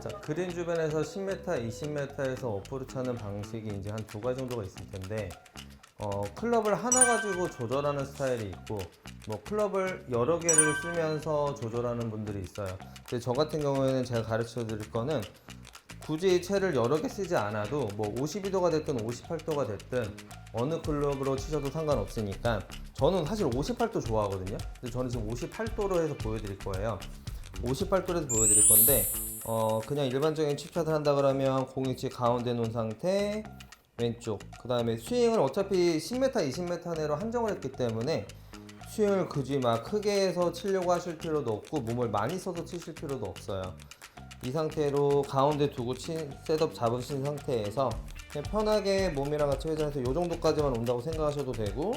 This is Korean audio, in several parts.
자, 그린 주변에서 10m, 20m에서 어프로치 하는 방식이 이제 한 두 가지 정도가 있을 텐데 어, 클럽을 하나 가지고 조절하는 스타일이 있고 뭐 클럽을 여러 개를 쓰면서 조절하는 분들이 있어요. 근데 저 같은 경우에는 제가 가르쳐 드릴 거는 굳이 채를 여러 개 쓰지 않아도 뭐 52도가 됐든 58도가 됐든 어느 클럽으로 치셔도 상관없으니까 저는 사실 58도 좋아하거든요. 근데 저는 지금 58도로 해서 보여드릴 거예요. 58도로 해서 보여드릴 건데 어 그냥 일반적인 칩샷을 한다 그러면 공이치 가운데 놓은 상태 왼쪽 그 다음에 스윙을 어차피 10m, 20m 내로 한정을 했기 때문에 스윙을 굳이 막 크게 해서 치려고 하실 필요도 없고 몸을 많이 써서 치실 필요도 없어요. 이 상태로 가운데 두고 친, 셋업 잡으신 상태에서 그냥 편하게 몸이랑 같이 회전해서 이 정도까지만 온다고 생각하셔도 되고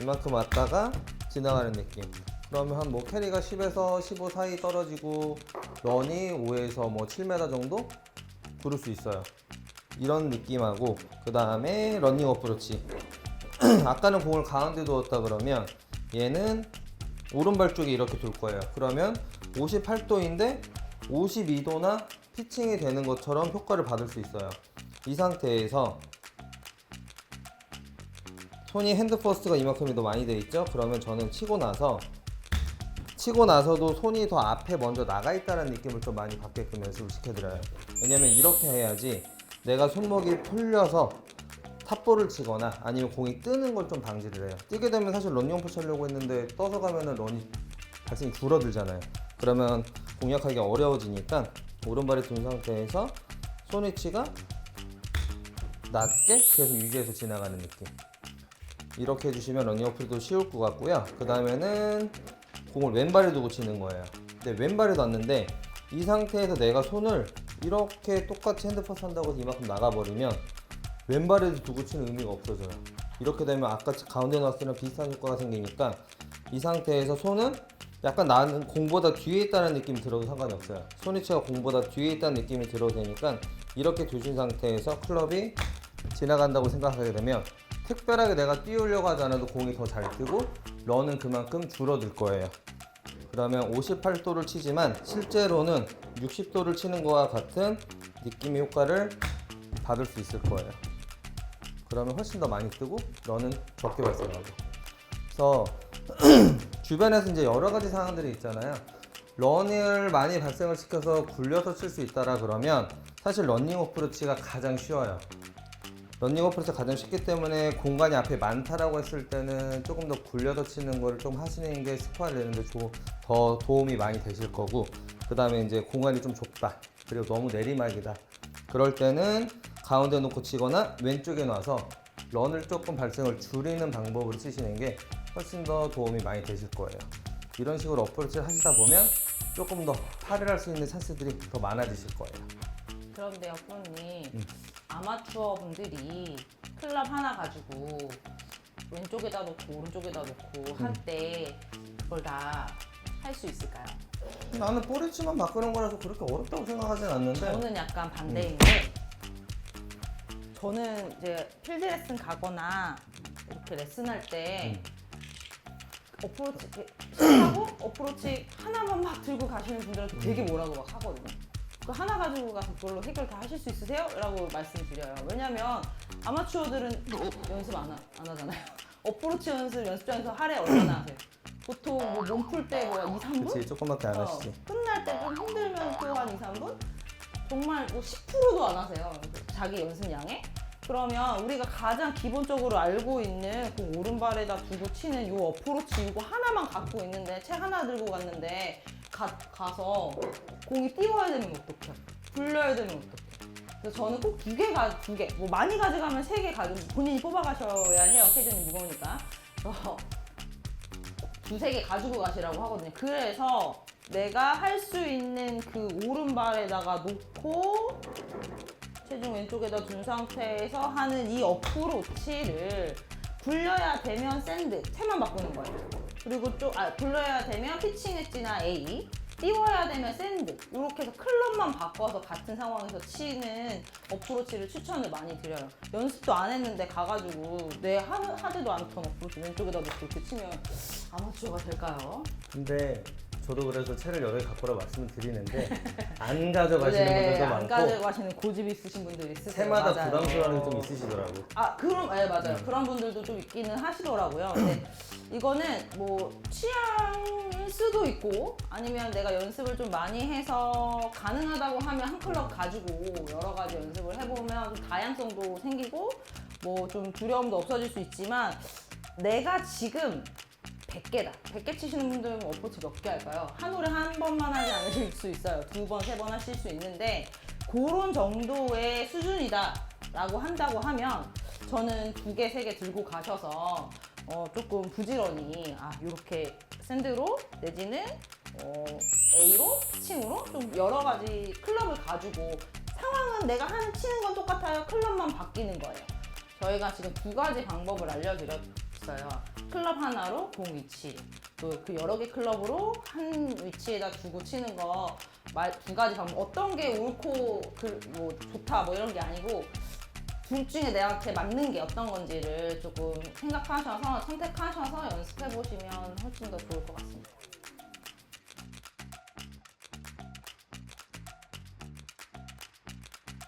이만큼 왔다가 지나가는 느낌 그러면 한 뭐 캐리가 10에서 15 사이 떨어지고 런이 5에서 뭐 7m 정도 구를 수 있어요 이런 느낌하고 그 다음에 런닝 어프로치 아까는 공을 가운데 두었다 그러면 얘는 오른발 쪽에 이렇게 돌 거예요 그러면 58도인데 52도나 피칭이 되는 것처럼 효과를 받을 수 있어요. 이 상태에서 손이 핸드 퍼스트가 이만큼이 더 많이 돼 있죠? 그러면 저는 치고 나서 치고 나서도 손이 더 앞에 먼저 나가 있다는 느낌을 좀 많이 받게끔 연습을 시켜드려요. 왜냐면 이렇게 해야지 내가 손목이 풀려서 탑볼을 치거나 아니면 공이 뜨는 걸 좀 방지를 해요. 뛰게 되면 사실 런닝 포치 하려고 했는데 떠서 가면은 런이 발생이 줄어들잖아요. 그러면 공략하기가 어려워지니까 오른발이 둔 상태에서 손 위치가 낮게 계속 유지해서 지나가는 느낌. 이렇게 해주시면 런닝 어플도 쉬울 것 같고요. 그 다음에는 공을 왼발에 두고 치는 거예요. 근데 왼발에 놨는데 이 상태에서 내가 손을 이렇게 똑같이 핸드퍼스 한다고 해서 이만큼 나가버리면 왼발에도 두고 치는 의미가 없어져요. 이렇게 되면 아까 가운데 놨을 때랑 비슷한 효과가 생기니까 이 상태에서 손은 약간 나는 공보다 뒤에 있다는 느낌이 들어도 상관이 없어요. 손위치가 공보다 뒤에 있다는 느낌이 들어도 되니까 이렇게 두신 상태에서 클럽이 지나간다고 생각하게 되면 특별하게 내가 띄우려고 하지 않아도 공이 더 잘 뜨고 런은 그만큼 줄어들 거예요. 그러면 58도를 치지만 실제로는 60도를 치는 것과 같은 느낌의 효과를 받을 수 있을 거예요. 그러면 훨씬 더 많이 뜨고 런은 적게 발생하고. 그래서 주변에서 이제 여러 가지 상황들이 있잖아요. 런을 많이 발생을 시켜서 굴려서 칠 수 있다라 그러면 사실 런닝 어프로치가 가장 쉬워요. 런닝 어프로치가 가장 쉽기 때문에 공간이 앞에 많다라고 했을 때는 조금 더 굴려서 치는 거를 좀 하시는 게 스코어를 내는데 조- 더 도움이 많이 되실 거고 그 다음에 이제 공간이 좀 좁다 그리고 너무 내리막이다 그럴 때는 가운데 놓고 치거나 왼쪽에 놔서 런을 조금 발생을 줄이는 방법으로 치시는 게 훨씬 더 도움이 많이 되실 거예요. 이런 식으로 어프로치를 하시다 보면 조금 더 팔을 할 수 있는 찬스들이 더 많아지실 거예요. 그런데요, 프로님. 음. 아마추어 분들이 클럽 하나 가지고 왼쪽에다 놓고 오른쪽에다 놓고 음. 할때 그걸 다 할 수 있을까요? 나는 볼리치만 바꾸는 거라서 그렇게 어렵다고 생각하진 않는데 저는 약간 음. 반대인데 저는 이제 필드 레슨 가거나 이렇게 레슨할 때 음. 어프로치 이렇게 시작하고 어프로치 하나만 막 들고 가시는 분들한테 되게 뭐라고 막 하거든요. 그 하나 가지고 가서 그걸로 해결 다 하실 수 있으세요? 라고 말씀드려요. 왜냐면 아마추어들은 연습 안, 하, 안 하잖아요. 어프로치 연습 연습장에서 하루에 얼마나 하세요? 보통 뭐 몸풀 때뭐 2, 3분? 그치 조금밖에 안 어, 하시지. 끝날 때 좀 힘들면 또 한 2, 3분? 정말 뭐 10%도 안 하세요. 자기 연습량에. 그러면 우리가 가장 기본적으로 알고 있는 그 오른발에다 두고 치는 요 어프로치 이거 하나만 갖고 있는데 채 하나 들고 갔는데 가, 가서 공이 띄워야 되면 어떡해? 굴려야 되면 어떡해? 그래서 저는 꼭 두 개 가 두 개, 뭐 많이 가져가면 세 개 가지고 본인이 뽑아가셔야 해요. 캐전이 무거우니까. 두세 개 가지고 가시라고 하거든요. 그래서 내가 할 수 있는 그 오른발에다가 놓고 체중 왼쪽에다 둔 상태에서 하는 이 어프로치를 굴려야 되면 샌드 채만 바꾸는 거예요. 그리고 좀 아, 굴려야 되면 피칭 엣지나 A 띄워야 되면 샌드 이렇게 해서 클럽만 바꿔서 같은 상황에서 치는 어프로치를 추천을 많이 드려요. 연습도 안 했는데 가가지고 내 하, 하지도 않던 어프로치 왼쪽에다 놓고 이렇게 치면 아마추어가 될까요? 근데 저도 그래서 채를 여러 개 갖고 라 말씀을 드리는데 안 가져가시는 분들도 네, 안 많고 가져가시는 고집 있으신 분들 있으세요. 채마다 맞아요. 부담스러워하는 게 좀 있으시더라고. 아 그럼 예 맞아요 음. 그런 분들도 좀 있기는 하시더라고요 근데 이거는 뭐 취향일 수도 있고 아니면 내가 연습을 좀 많이 해서 가능하다고 하면 한 클럽 가지고 여러 가지 연습을 해보면 좀 다양성도 생기고 뭐 좀 두려움도 없어질 수 있지만 내가 지금 100개다. 100개 치시는 분들은 어프로치 몇개 할까요? 한 홀에 한 번만 하지 않으실 수 있어요. 두 번, 세 번 하실 수 있는데 그런 정도의 수준이다 라고 한다고 하면 저는 두 개, 세 개 들고 가셔서 어, 조금 부지런히 아 이렇게 샌드로 내지는 어, A로, 피칭으로 좀 여러 가지 클럽을 가지고 상황은 내가 하는 치는 건 똑같아요. 클럽만 바뀌는 거예요. 저희가 지금 두 가지 방법을 알려드렸 어요. 클럽 하나로 공 위치, 또 그 여러 개 클럽으로 한 위치에다 두고 치는 거 두 가지 방법. 어떤 게 옳고 그 뭐 좋다 뭐 이런 게 아니고 둘 중에 내한테 맞는 게 어떤 건지를 조금 생각하셔서 선택하셔서 연습해 보시면 훨씬 더 좋을 것 같습니다.